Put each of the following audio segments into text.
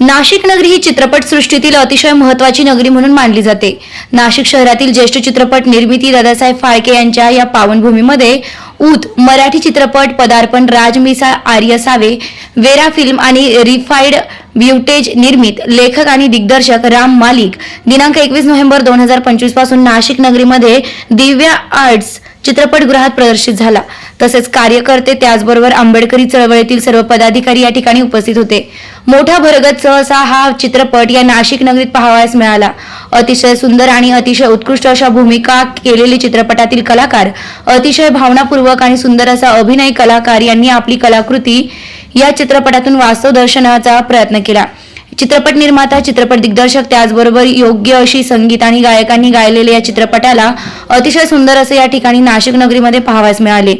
नाशिक नगरी ही चित्रपटसृष्टीतील अतिशय महत्वाची नगरी म्हणून मानली जाते. नाशिक शहरातील ज्येष्ठ चित्रपट निर्मिती दादासाहेब फाळके यांच्या या पावनभूमीमध्ये ऊत मराठी चित्रपट पदार्पण राजमिसा आर्य सावे वेरा फिल्म आणि रिफाईड ब्युटेज निर्मित लेखक आणि दिग्दर्शक राम मालिक. दिनांक एकवीस नोव्हेंबर दोन हजार पंचवीसपासून नाशिक नगरीमध्ये दिव्या आर्ट्स चित्रपटगृहात प्रदर्शित झाला. तसेच कार्यकर्ते त्याचबरोबर आंबेडकरी चळवळीतील सर्व पदाधिकारी या ठिकाणी उपस्थित होते. मोठा भरगत सहसा हा चित्रपट या नाशिक नगरीत पाहावयास मिळाला. अतिशय सुंदर आणि अतिशय उत्कृष्ट अशा भूमिका केलेले चित्रपटातील कलाकार अतिशय भावनापूर्वक आणि सुंदर असा अभिनय कलाकार यांनी आपली कलाकृती या चित्रपटातून वास्तव दर्शनाचा प्रयत्न केला. चित्रपट निर्माता चित्रपट दिग्दर्शक त्याचबरोबर योग्य अशी संगीत आणि गायकांनी गायलेल्या या चित्रपटाला अतिशय सुंदर असे या ठिकाणी नाशिक नगरीमध्ये पाहावयास मिळाले.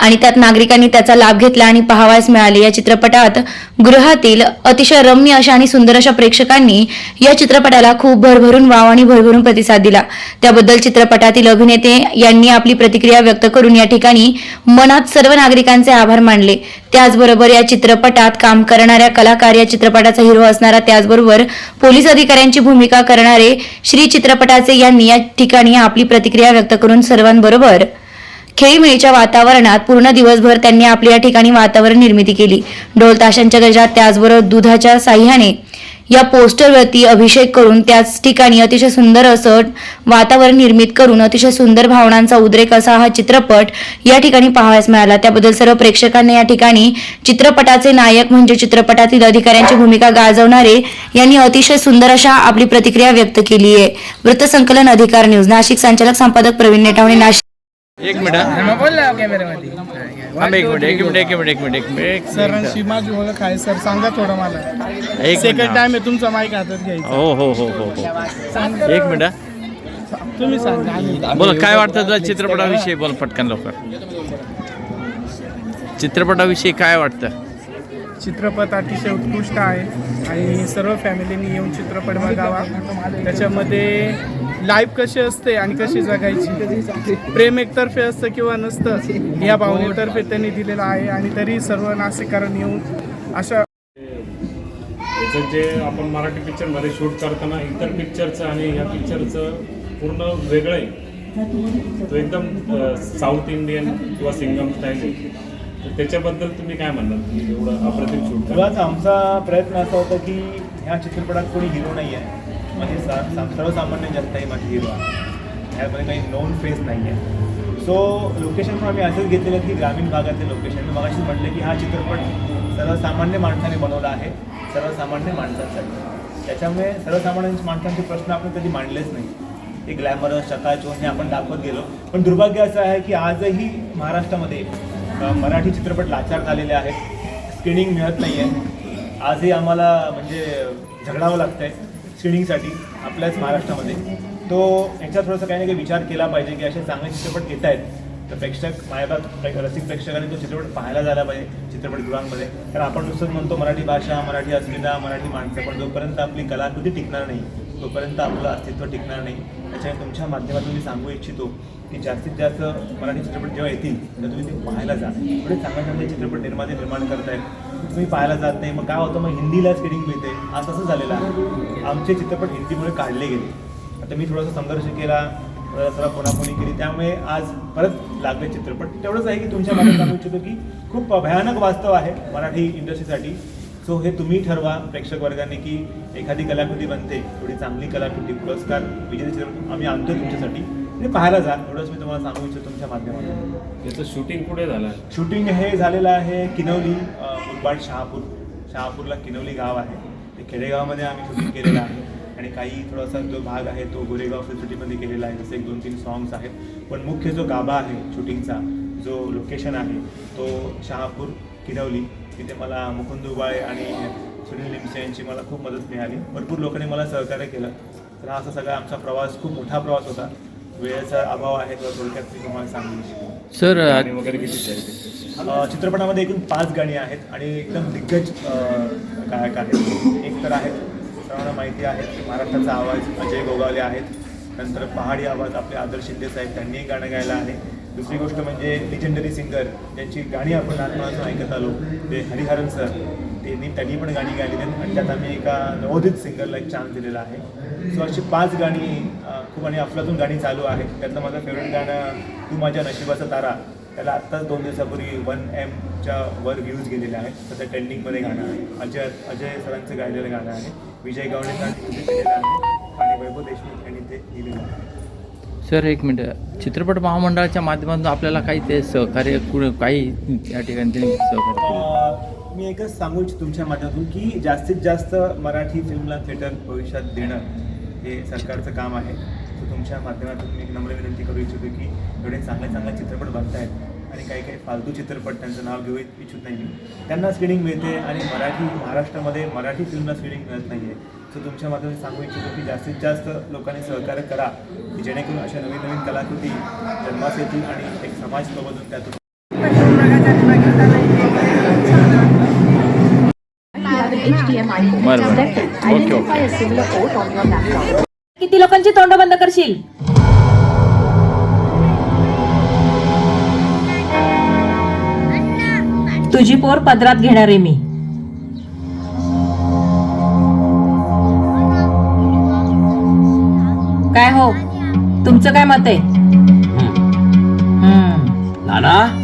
आणि त्यात नागरिकांनी त्याचा लाभ घेतला आणि पाहावयास मिळाले. या चित्रपटात गृहातील अतिशय रम्य अशा आणि सुंदर अशा प्रेक्षकांनी या चित्रपटाला खूप भरभरून वाव आणि भरभरून प्रतिसाद दिला. त्याबद्दल चित्रपटातील अभिनेते यांनी आपली प्रतिक्रिया व्यक्त करून या ठिकाणी मनात सर्व नागरिकांचे आभार मानले. त्याचबरोबर या चित्रपटात काम करणाऱ्या कलाकार या चित्रपटाचा हिरो असणारा त्याचबरोबर पोलीस अधिकाऱ्यांची भूमिका करणारे श्री चित्रपटाचे यांनी या ठिकाणी आपली प्रतिक्रिया व्यक्त करून सर्वांबरोबर खेळीमेळीच्या वातावरणात पूर्ण दिवसभर त्यांनी आपल्या ठिकाणी वातावरण निर्मिती केली. ढोल ताशांच्या गजरात त्याचबरोबर दुधाच्या साह्याने या पोस्टरवरती अभिषेक करून त्याच ठिकाणी अतिशय सुंदर असं वातावरण निर्मित करून अतिशय सुंदर भावनांचा उद्रेक असा हा चित्रपट या ठिकाणी पाहावयास मिळाला. त्याबद्दल सर्व प्रेक्षकांनी या ठिकाणी चित्रपटाचे नायक म्हणजे चित्रपटातील अधिकाऱ्यांची भूमिका गाजवणारे यांनी अतिशय सुंदर अशा आपली प्रतिक्रिया व्यक्त केली आहे. वृत्तसंकलन अधिकार न्यूज. नाशिक संचालक संपादक प्रवीण नेटावणे नाशिक एक मिनिट. मग बोल ना कॅमेऱ्यामध्ये थांब एक मिनिट एक मिनिट एक मिनिट एक मिनिट एक मिनिट. एक सरांशी माझी ओळख आहे. सर सांगा थोडं मला. एक सेकंड मिनिट टाइम आहे तुमचा माईक हातात घ्यायचा. हो हो हो हो हो. एक मिनिट हा. तुम्ही सांगा. आम्ही बोल काय वाटतं तुला चित्रपटाविषयी? बोल पटकन लवकर. चित्रपटाविषयी काय वाटतं? चित्रपट अतिशय उत्कृष्ट आहे आणि सर्व फॅमिलीनी येऊन चित्रपट बघावा. त्याच्यामध्ये लाईफ कशी असते आणि कशी जगायची? प्रेम एकतर्फे असतं किंवा नसतं या भावनेतर्फे त्यांनी दिलेलं आहे आणि तरी सर्व नाशिकरण येऊन अशा याचं जे आपण मराठी पिक्चरमध्ये शूट करताना इतर पिक्चरचं आणि या पिक्चरचं पूर्ण वेगळं आहे. तो एकदम साऊथ इंडियन किंवा सिंगम स्टाईल त्याच्याबद्दल तुम्ही काय म्हणणार? एवढं अप्रतिम शूट मुळात आमचा प्रयत्न असा होता की ह्या चित्रपटात कोणी हिरो नाही आहे म्हणजे सर्वसामान्य जनता ही माझी हिरो आहे. ह्यामध्ये काही नोन फेस नाही आहे सो लोकेशन पण आम्ही असंच घेतलेलं की ग्रामीण भागातले लोकेशन मी मगाशी म्हटलं की हा चित्रपट सर्वसामान्य माणसाने बनवला आहे. सर्वसामान्य माणसांसाठी. त्याच्यामुळे सर्वसामान्य माणसांचे प्रश्न आपण कधी मांडलेच नाही. ते ग्लॅमरस चकाचोन हे आपण दाखवत गेलो. पण दुर्भाग्य असं आहे की आजही महाराष्ट्रामध्ये मराठी चित्रपट लाचार झालेले आहेत. स्क्रीनिंग मिळत नाही आहे आजही आम्हाला म्हणजे झगडावं लागतं आहे स्क्रीनिंगसाठी आपल्याच महाराष्ट्रामध्ये. तो याच्यात थोडंसं काही ना काही विचार केला पाहिजे की असे चांगले चित्रपट येत आहेत. तर प्रेक्षक माझ्या रसिक प्रेक्षकांनी तो चित्रपट पाहायला झाला पाहिजे चित्रपटगृहांमध्ये. कारण आपण नुसतंच म्हणतो मराठी भाषा मराठी अस्मिता मराठी माणसं पण जोपर्यंत आपली कलाकृती टिकणार नाही तोपर्यंत आपलं अस्तित्व टिकणार नाही. त्याच्यामुळे तुमच्या माध्यमातून मी सांगू इच्छितो की जास्तीत जास्त मराठी चित्रपट जेव्हा येतील तेव्हा तुम्ही ते पाहायला जा. एवढे चांगले चांगले चित्रपट निर्माते निर्माण करतायत. तुम्ही पाहायला जात नाही. मग काय होतं? मग हिंदीलाच स्क्रीनिंग मिळते. आज तसं झालेलं आहे. आमचे चित्रपट हिंदीमुळे काढले गेले. आता मी थोडासा संघर्ष केला जरा कोणाकोणी केली. त्यामुळे आज परत लागले चित्रपट. तेवढंच आहे की तुमच्या मनात सांगू इच्छितो की खूप भयानक वास्तव आहे मराठी इंडस्ट्रीसाठी. सो हे तुम्ही ठरवा प्रेक्षक वर्गाने की एखादी कलाकृती बनते एवढी चांगली कलाकृती पुरस्कार विजेते चित्रपट आम्ही आणतो तुमच्यासाठी. ते पाहायला जा एवढंच मी तुम्हाला सांगू इच्छितो तुमच्या माध्यमातून. याचं शूटिंग कुठे झालं? शूटिंग हे झालेलं आहे किनवली मुरबाड शहापूर. शहापूरला किनवली गाव आहे. ते खेडेगावामध्ये आम्ही शूटिंग केलेलं आहे. आणि काही थोडासा जो भाग आहे तो गोरेगाव सिटीमध्ये केलेला आहे. जसे एक दोन तीन सॉंग्स आहेत. पण मुख्य जो गाभा आहे शूटिंगचा जो लोकेशन आहे तो शहापूर किनवली. तिथे मला मुकुंद उबाळे आणि सुनील लिमसे यांची मला खूप मदत मिळाली. भरपूर लोकांनी मला सहकार्य केलं. तर हा असा सगळा आमचा प्रवास खूप मोठा प्रवास होता. वेळेचा अभाव आहे तो थोडक्यात मी तुम्हाला सांगू सर आणि वगैरे किती चित्रपटामध्ये एकूण पाच गाणी आहेत आणि एकदम दिग्गज गायक आहेत. एक तर आहेत सर्वांना माहिती आहे की महाराष्ट्राचा आवाज अजय गोगावले आहेत. नंतर पहाडी आवाज आपले आदर्श शिंदे साहेब त्यांनी एक गाणं गायलं आहे. दुसरी गोष्ट म्हणजे लिजेंडरी सिंगर ज्यांची गाणी आपण लहानपणातून ऐकत आलो. ते हरिहरन सर त्यांनी त्यांनी पण गाणी गायलेली आहेत. आणि त्यात आम्ही एका नवोदित सिंगरला एक चान्स दिलेला आहे. सो अशी पाच गाणी खूप आणि अफलातून गाणी चालू आहेत. त्यातलं माझं फेवरेट गाणं तू माझ्या नशिबाचा तारा. त्याला आत्ताच दोन दिवसापूर्वी वन एमच्या वर व्ह्यूज गेलेले आहेत. सध्या ट्रेंडिंगमध्ये गाणं आहे. अजय अजय सरांचं गायलेलं गाणं आहे. विजय गावडे केलेलं आहे. आणि वैभव देशमुख यांनी ते लिहिलेलं आहे. सर एक मिनटं. चित्रपट महामंडळाच्या माध्यमातून आपल्याला काही ते सहकार्य कुठे काही या ठिकाणी त्यांनी सहकार्य केलं? मी एकच सांगू इच्छितो तुमच्या माध्यमातून की जास्तीत जास्त मराठी फिल्मला थिएटर भविष्यात देणं हे सरकारचं काम आहे. तर तुमच्या माध्यमातून मी एक नम्र विनंती करू इच्छितो की एवढे चांगले चांगले चित्रपट बघतायत. आणि काही काही फालतू चित्रपट त्यांचं नाव घेऊ इच्छित नाही मी त्यांना स्क्रीनिंग मिळते आणि मराठी महाराष्ट्रामध्ये मराठी फिल्मला स्क्रीनिंग मिळत नाही आहे सो तुमच्या माध्यमातून सांगू इच्छितो की जास्तीत जास्त लोकांनी सहकार्य करा की जेणेकरून अशा नवीन नवीन कलाकृती जन्मास येतील आणि एक समाज प्रबोधन त्यातून किती लोकांची तोंड बंद करशील? तुझी पोर पदरात घेणार आहे मी. काय हो? तुमचं काय मत आहे. नाना?